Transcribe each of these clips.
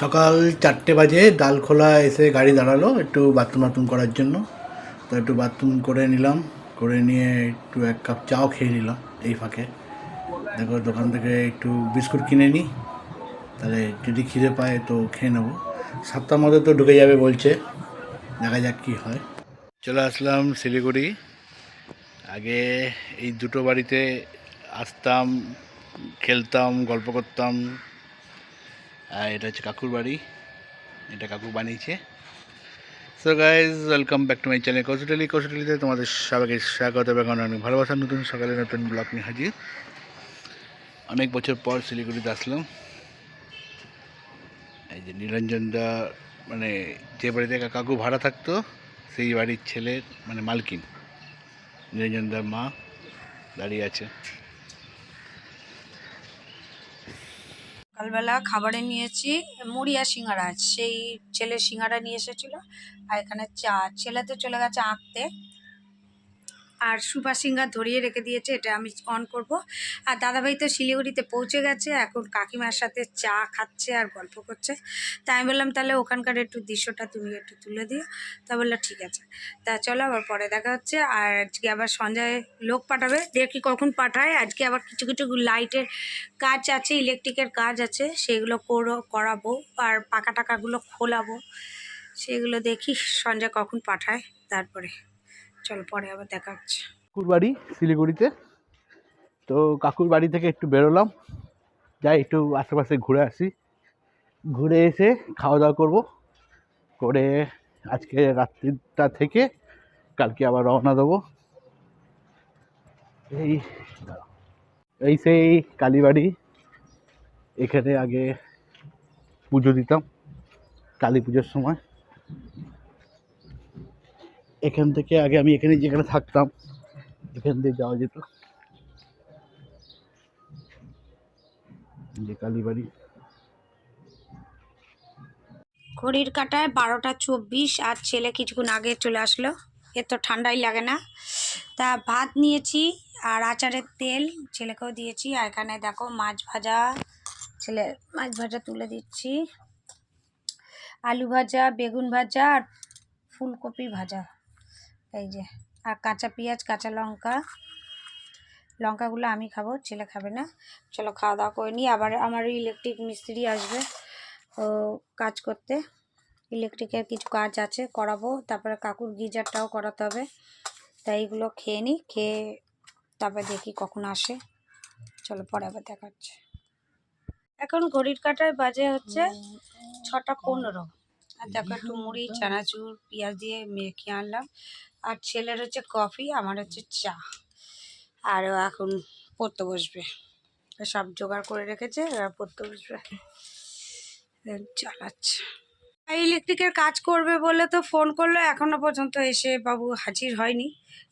সকাল চারটে বাজে, ডালখোলা এসে গাড়ি দাঁড়াল একটু বাথরুম বাথরুম করার জন্য। তো একটু বাথরুম করে নিলাম, করে নিয়ে একটু এক কাপ চাও খেয়ে নিলাম এই ফাঁকে। দেখো দোকান থেকে একটু বিস্কুট কিনে নিই, তাহলে যদি খিদে পায় তো খেয়ে নেব। সাতটার মধ্যে তো ঢুকে যাবে বলছে, দেখা যাক কী হয়। চলে আসলাম শিলিগুড়ি। আগে এই দুটো বাড়িতে আসতাম, খেলতাম, গল্প করতাম আর এটা হচ্ছে কাকুর বাড়ি। এটা কাকু বানিয়েছে। So guys welcome back to my channel Koushtali কৌশটালিতে তোমাদের সবাইকে স্বাগত এবং অনেক ভালোবাসা। নতুন সকালে নতুন ব্লগ নিয়ে হাজির। অনেক বছর পর শিলিগুড়িতে আসলাম। এই যে নিরঞ্জনদা মানে যে বাড়িতে কাকু ভাড়া থাকতো, সেই বাড়ির ছেলের মানে মালকিন। নিরঞ্জনদার মা দাঁড়িয়ে আছে। সকালবেলা খাবারে নিয়েছি মুড়ি আর সিঙ্গারা। সেই ছেলে সিঙ্গারা নিয়ে এসেছিল আর এখানে চা, ছেলে তো চলে গেছে আঁকতে। আর সুপার সিঙ্গার ধরিয়ে রেখে দিয়েছে, এটা আমি অন করব। আর দাদাভাই তো শিলিগুড়িতে পৌঁছে গেছে, এখন কাকিমার সাথে চা খাচ্ছে আর গল্প করছে। তাই আমি বললাম, তাহলে ওখানকার একটু দৃশ্যটা তুমি একটু তুলে দিও। তা বলল, ঠিক আছে। তা চলো, আবার পরে দেখা হচ্ছে। আর আজকে আবার সঞ্জয় লোক পাঠাবে, দেখি কখন পাঠায়। আজকে আবার কিছু কিছু লাইটের কাজ আছে, ইলেকট্রিকের কাজ আছে, সেগুলো করো, করাবো। আর পাকা টাকাগুলো খোলাবো, সেগুলো দেখি সঞ্জয় কখন পাঠায়, তারপরে। চলো, পরে আবার দেখা হচ্ছে। কাকুর বাড়ি, শিলিগুড়িতে। তো কাকুর বাড়ি থেকে একটু বেরোলাম। যাই, একটু আশেপাশে ঘুরে আসি। ঘুরে এসে খাওয়া দাওয়া করব। করে আজকে রাত্রিটা থেকে কালকে আবার রওনা দেবো। এই এই সেই কালীবাড়ি। এখানে আগে পুজো দিতাম, কালী পুজোর সময়। এখান থেকে আগে আমি এখানে যেখানে থাকতাম, এখান দিয়ে যাওয়া যেত। যে কালীবাড়ি। ঘড়ির কাটায় বারোটা চব্বিশ আর ছেলে কিছুক্ষণ আগে চলে আসলো। এর তো ঠান্ডাই লাগে না। তা ভাত নিয়েছি আর আচারের তেল ছেলেকেও দিয়েছি। আর এখানে দেখো মাছ ভাজা, ছেলে মাছ ভাজা তুলে দিচ্ছি। আলু ভাজা, বেগুন ভাজা আর ফুলকপি ভাজা। এই যে আর কাঁচা পেঁয়াজ কাঁচা লঙ্কা লঙ্কাগুলো আমি খাব ছেলে খাবে না। চলো খাওয়া দাওয়া করে নিই। আবার আমার ইলেকট্রিক মিস্ত্রি আসবে ও কাজ করতে। ইলেকট্রিকের কিছু কাজ আছে করাবো। তারপরে কাকুর গিজারটাও করাতে হবে। তাই এইগুলো খেয়ে নিই খেয়ে তারপরে দেখি কখন আসে। চলো পরে আবার দেখা হচ্ছে এখন ঘড়ির কাটায় বাজে হচ্ছে ছটা পনেরো। আর দেখো একটু মুড়ি চানাচুর পেঁয়াজ দিয়ে মেখে আনলাম। আর ছেলের হচ্ছে কফি, আমার হচ্ছে চা। আর এখন পড়তে বসবে। সব জোগাড় করে রেখেছে পড়তে বসবে। চালাচ্ছে। ইলেকট্রিকের কাজ করবে বলে তো ফোন করল, এখনও পর্যন্ত এসে বাবু হাজির হয়নি।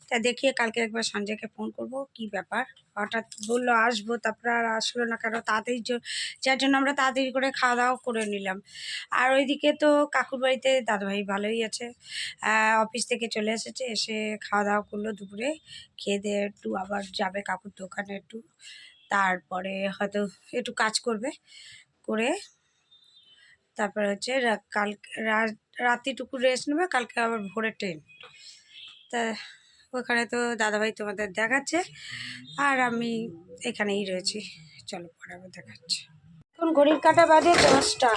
তা দেখিয়ে কালকে একবার সঞ্জয়কে ফোন করব, কি ব্যাপার? হঠাৎ বলল, আসব। তারপরে আর আসলো না কেন? তাড়াতাড়ি যার জন্য আমরা তাড়াতাড়ি করে খাওয়া দাওয়া করে নিলাম। আর ওইদিকে তো কাকুর বাড়িতে দাদাভাই ভালোই আছে। অফিস থেকে চলে এসেছে, এসে খাওয়া দাওয়া করল দুপুরে। খেয়ে দিয়ে একটু আবার যাবে কাকুর দোকানে একটু। তারপরে হয়তো একটু কাজ করবে করে তারপরে হচ্ছে কাল রাত্রিটুকু রেস্ট নেবে, কালকে আবার ভোরে ট্রেন তা ওখানে তো দাদাভাই তোমাদের দেখাচ্ছে, আর আমি এখানেই রয়েছি। চলো পরে আবার দেখাচ্ছি। এখন ঘড়ির কাটা বাজে দশটা,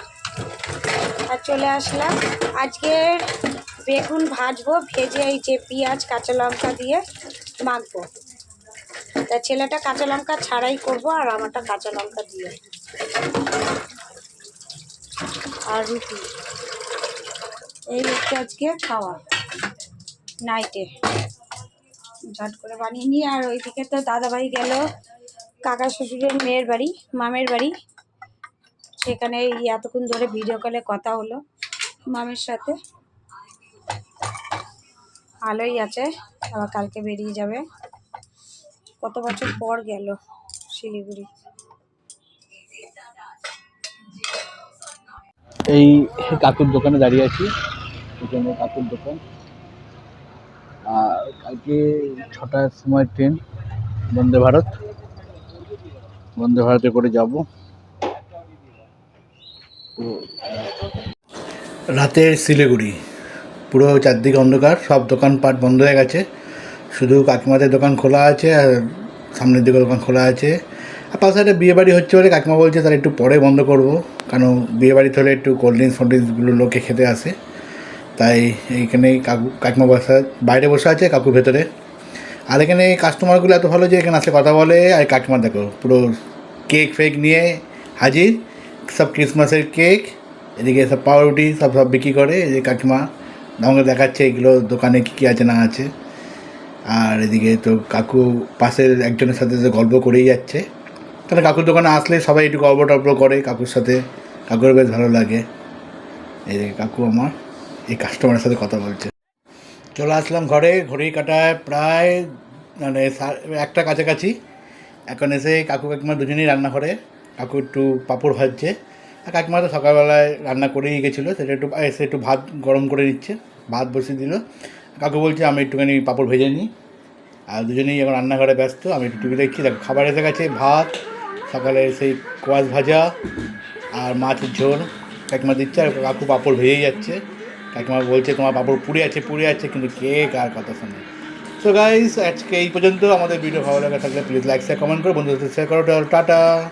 আর চলে আসলাম। আজকে বেগুন ভাজবো, ভেজে এই যে পেঁয়াজ, কাঁচা লঙ্কা দিয়ে মাখবো। তা ছেলেটা কাঁচা লঙ্কা ছাড়াই করব, আর আমারটা কাঁচা লঙ্কা দিয়ে। আর রুটি। এই হচ্ছে আজকে খাওয়া নাইটে ঝট করে বানিয়ে নিই আর ওইদিকে তো দাদাভাই গেল কাকা শ্বশুরের মেয়ের বাড়ি, মামের বাড়ি। সেখানে এতক্ষণ ধরে ভিডিও কলে কথা হলো মামের সাথে। ভালোই আছে, আবার কালকে বেরিয়ে যাবে। কত বছর পর গেল শিলিগুড়ি। এই কাকুর দোকানে দাঁড়িয়ে আছি। এখানে কাকুর দোকান। কালকে ছটার সময় ট্রেন। বন্দে ভারত। বন্দে ভারতে করে যাব। রাতে শিলিগুড়ি। পুরো চারদিকে অন্ধকার, সব দোকানপাট বন্ধ হয়ে গেছে। শুধু কাকিমাদের দোকান খোলা আছে আর সামনের দিকে দোকান খোলা আছে। পাশে একটা বিয়ে বাড়ি হচ্ছে বলে কাকিমা বলছে তার একটু পরে বন্ধ করব। কারণ বিয়ে বাড়িতে হলে একটু কোল্ড ড্রিঙ্কস ফোল্ড ড্রিঙ্কসগুলো লোকে খেতে আসে। তাই এইখানে কাকু, কাকিমা বসা, বাইরে বসে আছে কাকুর ভেতরে। আর এখানে কাস্টমারগুলো এত ভালো যে এখানে আসলে কথা বলে। আর কাকিমা দেখো, পুরো কেক ফেক নিয়ে হাজির। সব ক্রিসমাসের কেক এদিকে সব পাউরুটি, সব সব বিক্রি করে। এই যে কাকিমা আমাকে দেখাচ্ছে এগুলো দোকানে কী কী আছে, না আছে। আর এদিকে তো কাকু পাশের একজনের সাথে গল্প করেই যাচ্ছে। তাহলে কাকুর দোকানে আসলে সবাই একটু গল্প টল্প করে কাকুর সাথে। কাকুর বেশ ভালো লাগে। এই কাকু আমার, এই কাস্টমারের সাথে কথা বলছে। চলে আসলাম ঘরে ঘড়ি কাটায় প্রায় মানে একটা কাছাকাছি। এখন এসে কাকু কাকিমা দুজনেই রান্না করে কাকু একটু পাঁপড় ভাজছে। আর কাকিমা তো সকালবেলায় রান্না করেই গেছিল, সেটা একটু, এসে একটু ভাত গরম করে নিচ্ছে, ভাত বসিয়ে দিল। কাকু বলছে, আমি একটুখানি পাঁপড় ভেজে নিই। আর দুজনেই এখন রান্নাঘরে ব্যস্ত, আমি একটু টিভি দেখছি। দেখো, খাবার এসে গেছে, ভাত সকালে সেই কোয়াশ ভাজা আর মাছের ঝোল। কাকিমা দিচ্ছে আর কাকু পাঁপড় ভেজেই যাচ্ছে। কাকিমা বলছে, তোমার পাঁপড় পুড়ে আছে পুড়ে আছে, কিন্তু কে কার কথা শোনে? সো গাইস আজকে এই পর্যন্ত। আমাদের ভিডিও ভালো লাগে থাকলে প্লিজ লাইক শেয়ার কমেন্ট করো। বন্ধুদের শেয়ার করো। টাটা।